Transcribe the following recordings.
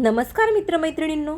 नमस्कार मित्रमैत्रिणींनो.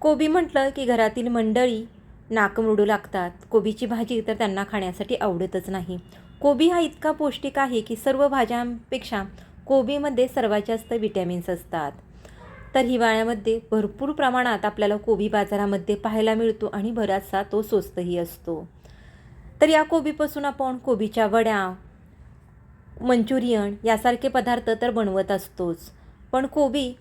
कोबी म्हटलं की घरातील मंडळी नाक लागतात. कोबीची भाजी तर त्यांना खाण्यासाठी आवडतच नाही. कोबी हा इतका पौष्टिक आहे की सर्व भाज्यांपेक्षा कोबीमध्ये सर्वात जास्त विटॅमिन्स असतात. तर हिवाळ्यामध्ये भरपूर प्रमाणात आपल्याला कोबी बाजारामध्ये पाहायला मिळतो आणि बराचसा तो स्वस्तही असतो. तर या कोबीपासून आपण कोबीच्या वड्या मंचुरियन यासारखे पदार्थ तर बनवत असतोच. पण कोबी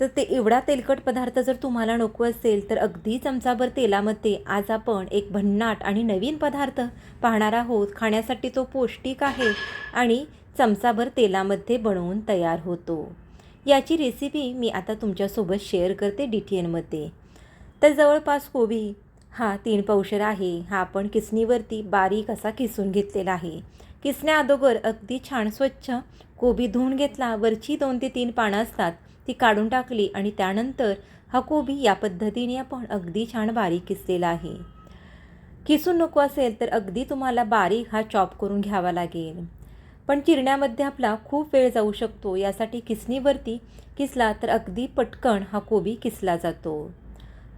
जर ते एवढा तेलकट पदार्थ जर तुम्हाला नको असेल तर अगदी चमचाभर तेलामध्ये आज आपण एक भन्नाट आणि नवीन पदार्थ पाहणार आहोत. खाण्यासाठी तो पौष्टिक आहे आणि चमचाभर तेलामध्ये बनवून तयार होतो. याची रेसिपी मी आता तुमच्यासोबत शेअर करते डी टी एनमध्ये तर जवळपास कोबी हा तीन पावशर आहे. हा आपण किसणीवरती बारीक असा किसून घेतलेला आहे. किसण्या अगोदर अगदी छान स्वच्छ कोबी धुवून घेतला. वरची दोन ते तीन पानं असतात. ती काढून टाकली आणि त्यानंतर हा कोबी या पद्धतीने आपण अगदी छान बारीक किसलेला आहे. किसून नको असेल तर अगदी तुम्हाला बारीक हा चॉप करून घ्यावा लागेल. पण चिरण्यामध्ये आपला खूप वेळ जाऊ शकतो यासाठी किसणीवरती किसला तर अगदी पटकन हा कोबी किसला जातो.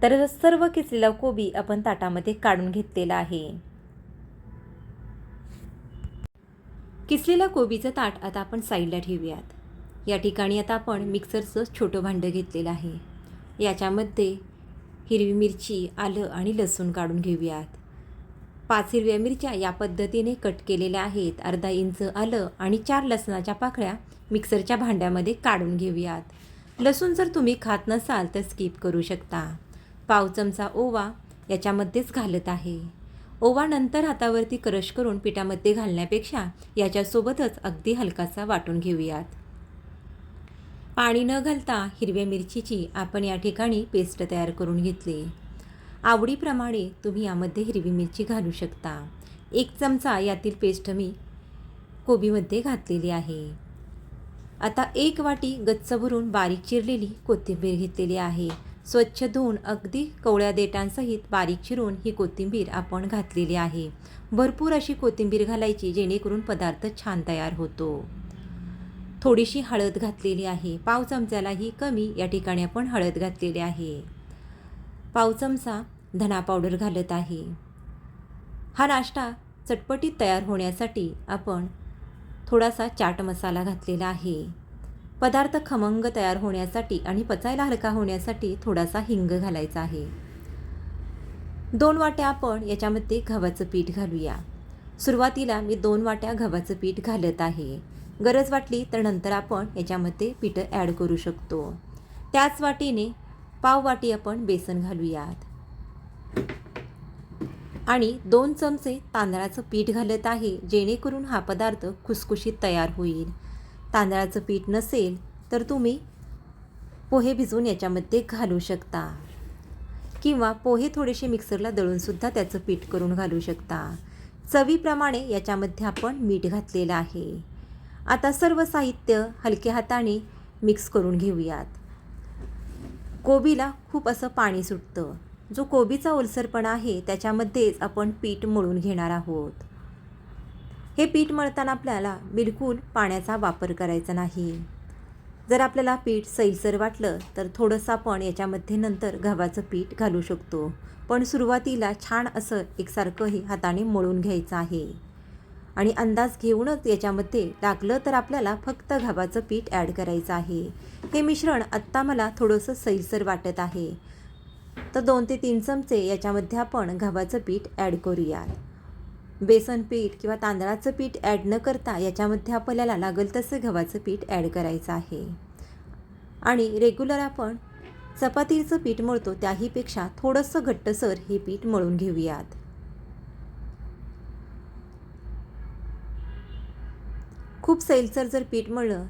तर सर्व किसलेला कोबी आपण ताटामध्ये काढून घेतलेला आहे. किसलेल्या कोबीचं ताट आता आपण साईडला ठेवूयात. या ठिकाणी आता आपण मिक्सरचं छोटं भांडं घेतलेलं आहे. याच्यामध्ये हिरवी मिरची आलं आणि लसूण काढून घेऊयात. पाच हिरव्या मिरच्या या पद्धतीने कट केलेल्या आहेत. अर्धा इंच आलं आणि चार लसणाच्या पाकळ्या मिक्सरच्या भांड्यामध्ये काढून घेऊयात. लसूण जर तुम्ही खात नसाल तर स्किप करू शकता. पाव चमचा ओवा याच्यामध्येच घालत आहे. ओवा नंतर हातावरती क्रश करून पिठामध्ये घालण्यापेक्षा याच्यासोबतच अगदी हलकासा वाटून घेऊयात. पाणी न घालता हिरव्या मिरचीची आपण या ठिकाणी पेस्ट तयार करून घेतली. आवडीप्रमाणे तुम्ही यामध्ये हिरवी मिरची घालू शकता. एक चमचा यातील पेस्ट मी कोबीमध्ये घातलेली आहे. आता एक वाटी गच्च भरून बारीक चिरलेली कोथिंबीर घेतलेली आहे. स्वच्छ धुवून अगदी कवळ्या देटांसहित बारीक चिरून ही कोथिंबीर आपण घातलेली आहे. भरपूर अशी कोथिंबीर घालायची जेणेकरून पदार्थ छान तयार होतो. थोडीशी हळद घातलेली आहे. पाव चमच्यालाही कमी या ठिकाणी आपण हळद घातलेली आहे. पाव चमचा धना पावडर घालत आहे. हा नाश्ता चटपटीत तयार होण्यासाठी आपण थोडासा चाट मसाला घातलेला आहे. पदार्थ खमंग तयार होण्यासाठी आणि पचायला हलका होण्यासाठी थोडासा हिंग घालायचा आहे. दोन वाट्या आपण याच्यामध्ये गव्हाचं पीठ घालूया. सुरुवातीला मी दोन वाट्या गव्हाचं पीठ घालत आहे. गरज वाटली तर नंतर आपण याच्यामध्ये पीठं ॲड करू शकतो. त्याच वाटीने पाव वाटी आपण बेसन घालूयात. आणि दोन चमचे तांदळाचं पीठ घालत आहे जेणेकरून हा पदार्थ खुसखुशीत तयार होईल. तांदळाचं पीठ नसेल तर तुम्ही पोहे भिजवून याच्यामध्ये घालू शकता. किंवा पोहे थोडेसे मिक्सरला दळूनसुद्धा त्याचं पीठ करून घालू शकता. चवीप्रमाणे याच्यामध्ये आपण मीठ घातलेलं आहे. आता सर्व साहित्य हलक्या हाताने मिक्स करून घेऊयात. कोबीला खूप असं पाणी सुटतं. जो कोबीचा ओलसरपणा आहे त्याच्यामध्येच आपण पीठ मळून घेणार आहोत. हे पीठ मळताना आपल्याला बिलकुल पाण्याचा वापर करायचा नाही. जर आपल्याला पीठ सैलसर वाटलं तर थोडंसं आपण याच्यामध्ये नंतर गव्हाचं पीठ घालू शकतो. पण सुरुवातीला छान असं एकसारखं हे हाताने मळून घ्यायचं आहे. आणि अंदाज घेऊनच याच्यामध्ये टाकलं तर आपल्याला फक्त गव्हाचं पीठ ॲड करायचं आहे. हे मिश्रण आत्ता मला थोडंसं सैलसर वाटत आहे. तर दोन ते तीन चमचे याच्यामध्ये आपण गव्हाचं पीठ ॲड करूयात. बेसन पीठ किंवा तांदळाचं पीठ ॲड न करता याच्यामध्ये आपल्याला लागेल तसं गव्हाचं पीठ ॲड करायचं आहे. आणि रेग्युलर आपण चपातीचं पीठ मळतो त्याहीपेक्षा थोडंसं घट्टसर हे पीठ मळून घेऊयात. खूप सैलसर जर पीठ मळलं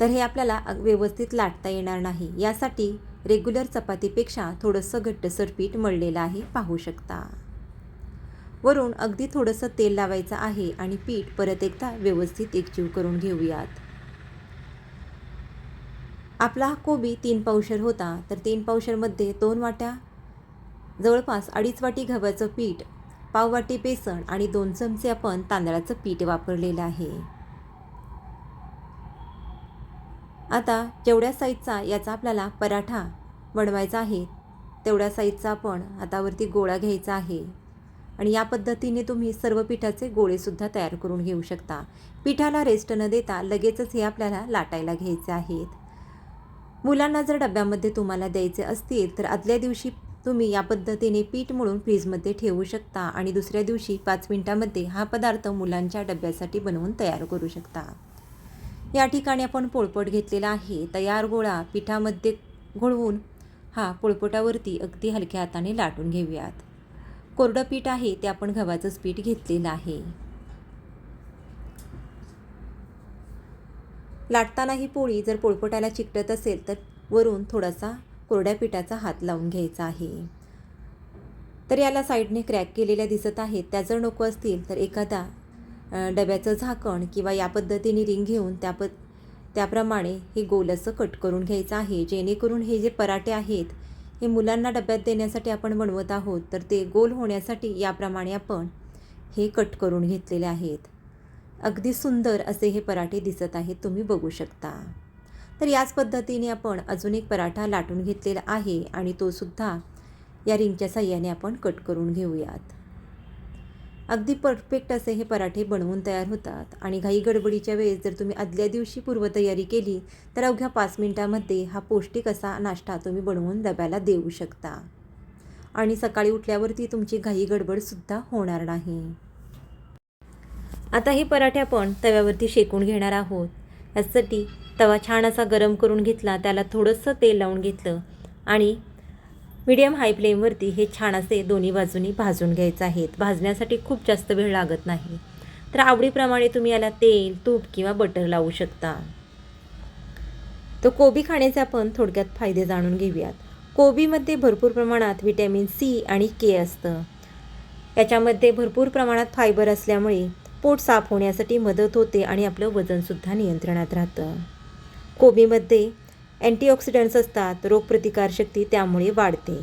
तर हे आपल्याला व्यवस्थित लाटता येणार नाही. यासाठी रेग्युलर चपातीपेक्षा थोडंसं घट्टसर पीठ मळलेलं आहे पाहू शकता. वरून अगदी थोडंसं तेल लावायचं आहे आणि पीठ परत एकदा व्यवस्थित एकजीव करून घेऊयात. आपला हा कोबी तीन पावशर होता तर तीन पावशरमध्ये दोन वाट्या जवळपास अडीच वाटी गव्हाचं पीठ पाव वाटी बेसन आणि दोन चमचे आपण तांदळाचं पीठ वापरलेलं आहे. आता जेवढ्या साईजचा याचा आपल्याला पराठा बनवायचा आहे तेवढ्या साईजचा आपण हातावरती गोळा घ्यायचा आहे. आणि या पद्धतीने तुम्ही सर्व पिठाचे गोळेसुद्धा तयार करून घेऊ शकता. पिठाला रेस्ट न देता लगेचच हे आपल्याला लाटायला घ्यायचे आहेत. मुलांना जर डब्यामध्ये तुम्हाला द्यायचे असतील तर आदल्या दिवशी तुम्ही या पद्धतीने पीठ मळून फ्रीजमध्ये ठेवू शकता आणि दुसऱ्या दिवशी पाच मिनटामध्ये हा पदार्थ मुलांच्या डब्यासाठी बनवून तयार करू शकता. या ठिकाणी आपण पोळपट घेतलेला आहे. तयार गोळा पिठामध्ये घोळवून हा पोळपटावरती अगदी हलक्या हाताने लाटून घेऊयात. कोरडं पीठ आहे ते आपण गव्हाचंच पीठ घेतलेलं आहे. लाटताना ही पोळी जर पोळपटाला चिकटत असेल तर वरून थोडासा कोरड्या पिठाचा हात लावून घ्यायचा आहे. तर याला साईडने क्रॅक केलेल्या दिसत आहेत. त्या जर नको असतील तर एखादा डब्याचं झाकण किंवा या पद्धतीने रिंग घेऊन त्या प त्याप्रमाणे हे गोल असं कट करून घ्यायचं आहे. जेणेकरून हे जे पराठे आहेत हे मुलांना डब्यात देण्यासाठी आपण बनवत आहोत तर ते गोल होण्यासाठी याप्रमाणे आपण हे कट करून घेतलेले आहेत. अगदी सुंदर असे हे पराठे दिसत आहेत तुम्ही बघू शकता. तर याच पद्धतीने आपण अजून एक पराठा लाटून घेतलेला आहे आणि तो सुद्धा या रिंगच्या साह्याने आपण कट करून घेऊयात. अगदी परफेक्ट असे हे पराठे बनवून तयार होतात. आणि घाई गडबडीच्या वेळेस जर तुम्ही आदल्या दिवशी पूर्वतयारी केली तर अवघ्या पाच मिनटामध्ये हा पौष्टिक असा नाश्ता तुम्ही बनवून डब्याला देऊ शकता. आणि सकाळी उठल्यावरती तुमची घाई गडबडसुद्धा होणार नाही. आता हे पराठे आपण तव्यावरती शेकून घेणार आहोत. त्यासाठी तवा छान असा गरम करून घेतला त्याला थोडंसं तेल लावून घेतलं आणि मीडियम हाय फ्लेमवरती हे छान असे दोन्ही बाजूनी भाजून घ्यायचं आहेत. भाजण्यासाठी खूप जास्त वेळ लागत नाही. तर आवडीप्रमाणे तुम्ही याला तेल तूप किंवा बटर लावू शकता. तर कोबी खाण्याचे आपण थोडक्यात फायदे जाणून घेऊयात. कोबीमध्ये भरपूर प्रमाणात व्हिटॅमिन सी आणि के असतं. याच्यामध्ये भरपूर प्रमाणात फायबर असल्यामुळे पोट साफ होण्यासाठी मदत होते आणि आपलं वजनसुद्धा नियंत्रणात राहतं. कोबीमध्ये अँटीऑक्सिडंट्स असतात रोगप्रतिकारशक्ती त्यामुळे वाढते.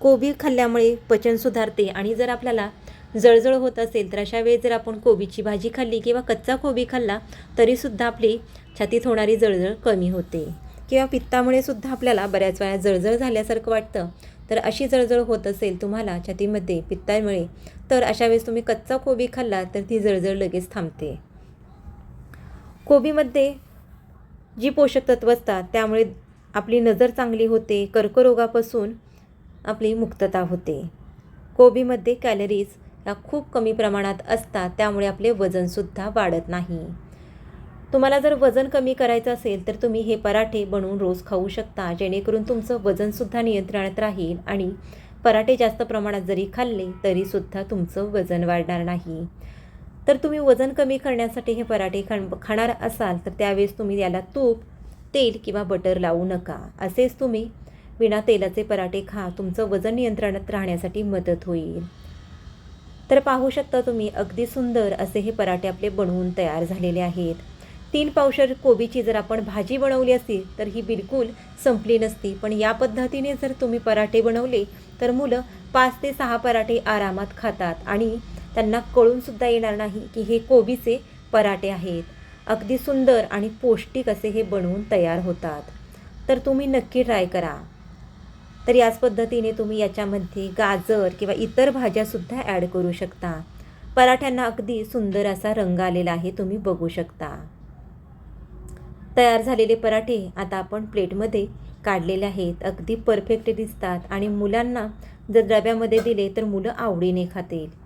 कोबी खाल्ल्यामुळे पचन सुधारते आणि जर आपल्याला जळजळ होत असेल तर अशा वेळी जर आपण कोबीची भाजी खाल्ली किंवा कच्चा कोबी खाल्ला तरीसुद्धा आपली छातीत होणारी जळजळ कमी होते. किंवा पित्तामुळे सुद्धा आपल्याला बऱ्याच वेळा जळजळ झाल्यासारखं वाटतं. तर अशी जळजळ होत असेल तुम्हाला छातीमध्ये पित्तामुळे तर अशा वेळेस तुम्ही कच्चा कोबी खाल्ला तर ती जळजळ लगेच थांबते. कोबीमध्ये जी पोषक तत्व असतात त्यामुळे आपली नजर चांगली होते कर्करोगापासून आपली मुक्तता होते. कोबीमध्ये कॅलरीज या खूप कमी प्रमाणात असतात त्यामुळे आपले वजनसुद्धा वाढत नाही. तुम्हाला जर वजन कमी करायचं असेल तर तुम्ही हे पराठे बनवून रोज खाऊ शकता जेणेकरून तुमचं वजनसुद्धा नियंत्रणात राहील आणि पराठे जास्त प्रमाणात जरी खाल्ले तरीसुद्धा तुमचं वजन वाढणार नाही. तर तुम्ही वजन कमी करण्यासाठी हे पराठे खाण खाणार असाल तर त्यावेळेस तुम्ही याला तूप तेल किंवा बटर लावू नका. असेच तुम्ही विना तेलाचे पराठे खा. तुमचं वजन नियंत्रणात राहण्यासाठी मदत होईल. तर पाहू शकता तुम्ही अगदी सुंदर असे हे पराठे आपले बनवून तयार झालेले आहेत. तीन पावशर कोबीची जर आपण भाजी बनवली असती तर ही बिलकुल संपली नसती. पण या पद्धतीने जर तुम्ही पराठे बनवले तर मुलं पाच ते सहा पराठे आरामात खातात आणि त्यांना कळूनसुद्धा येणार नाही की हे कोबीचे पराठे आहेत. अगदी सुंदर आणि पौष्टिक असे हे बनवून तयार होतात. तर तुम्ही नक्की ट्राय करा. तर याच पद्धतीने तुम्ही याच्यामध्ये गाजर किंवा इतर भाज्यासुद्धा ॲड करू शकता. पराठ्यांना अगदी सुंदर असा रंग आलेला आहे तुम्ही बघू शकता. तयार झालेले पराठे आता आपण प्लेटमध्ये काढलेले आहेत. अगदी परफेक्ट दिसतात आणि मुलांना जर डब्यामध्ये दिले तर मुलं आवडीने खातील.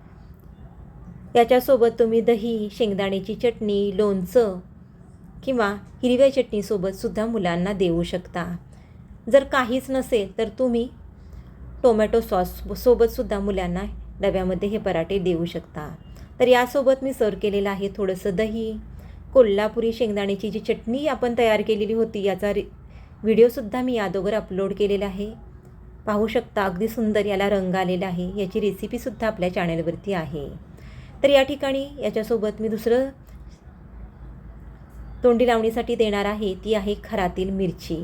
त्याच्यासोबत तुम्ही दही शेंगदाण्याची चटणी लोणचं किंवा हिरव्या चटणीसोबतसुद्धा मुलांना देऊ शकता. जर काहीच नसेल तर तुम्ही टोमॅटो सॉस सोबतसुद्धा मुलांना डब्यामध्ये हे पराठे देऊ शकता. तर यासोबत मी सर्व केलेलं आहे थोडंसं दही कोल्हापुरी शेंगदाण्याची जी चटणी आपण तयार केलेली होती याचा रि व्हिडिओसुद्धा मी यादोगर अपलोड केलेला आहे. पाहू शकता अगदी सुंदर याला रंग आलेला आहे. याची रेसिपीसुद्धा आपल्या चॅनलवरती आहे. तर या ठिकाणी याच्यासोबत मी दुसरं तोंडी लावणीसाठी देणार आहे ती आहे खरातील मिरची.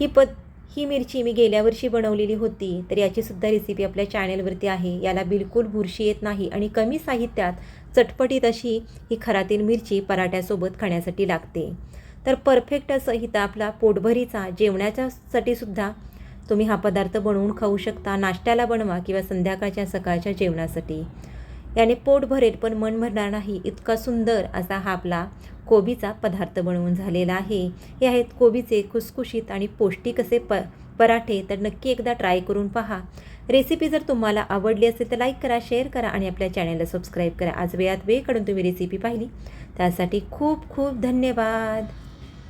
ही पद ही मिरची मी गेल्या वर्षी बनवलेली होती तर याचीसुद्धा रेसिपी आपल्या चॅनलवरती आहे. याला बिलकुल बुरशी येत नाही आणि कमी साहित्यात चटपटीत अशी ही खरातील मिरची पराठ्यासोबत खाण्यासाठी लागते. तर परफेक्ट असं इथं आपला पोटभरीचा जेवणाच्यासाठी सुद्धा तुम्ही हा पदार्थ बनवून खाऊ शकता नाश्त्याला बनवा किंवा संध्याकाळच्या सकाळच्या जेवणासाठी. याने पोट भरेल पण मन भरणार नाही. इतका सुंदर असा हा आपला कोबीचा पदार्थ बनवून झालेला आहे. हे आहेत कोबीचे खुसखुशीत आणि पौष्टिक असे प पराठे. तर नक्की एकदा ट्राय करून पहा. रेसिपी जर तुम्हाला आवडली असेल तर लाईक करा शेअर करा आणि आपल्या चॅनलला सबस्क्राईब करा. आज वेळात वेळ काढून तुम्ही रेसिपी पाहिली. त्यासाठी खूप खूप धन्यवाद.